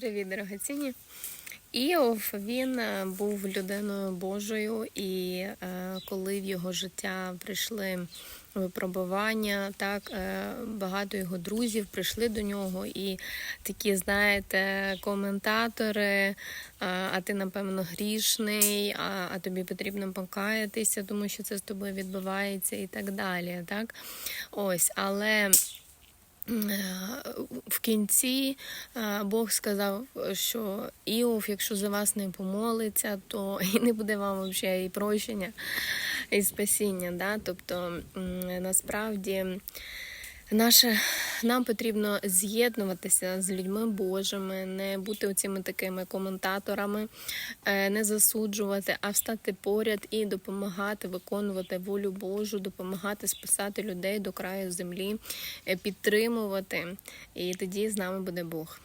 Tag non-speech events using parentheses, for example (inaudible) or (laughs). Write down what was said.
Привіт, дорогоцінні. Іов він е, був людиною Божою, і е, коли в його життя прийшли випробування, так е, багато його друзів прийшли до нього, і такі, знаєте, коментатори, е, а ти, напевно, грішний, а, а тобі потрібно покаятися, тому що це з тобою відбувається, і так далі. Так? Ось, але. Кінці е, Бог сказав, що Іов, якщо за вас не помолиться, то (laughs) і не буде вам взагалі і прощення, і спасіння. Да? Тобто насправді наше, нам потрібно з'єднуватися з людьми Божими, не бути цими такими коментаторами, е, не засуджувати, а встати поряд і допомагати виконувати волю Божу, допомагати спасати людей до краю землі, е, підтримувати. І тоді з нами буде Бог.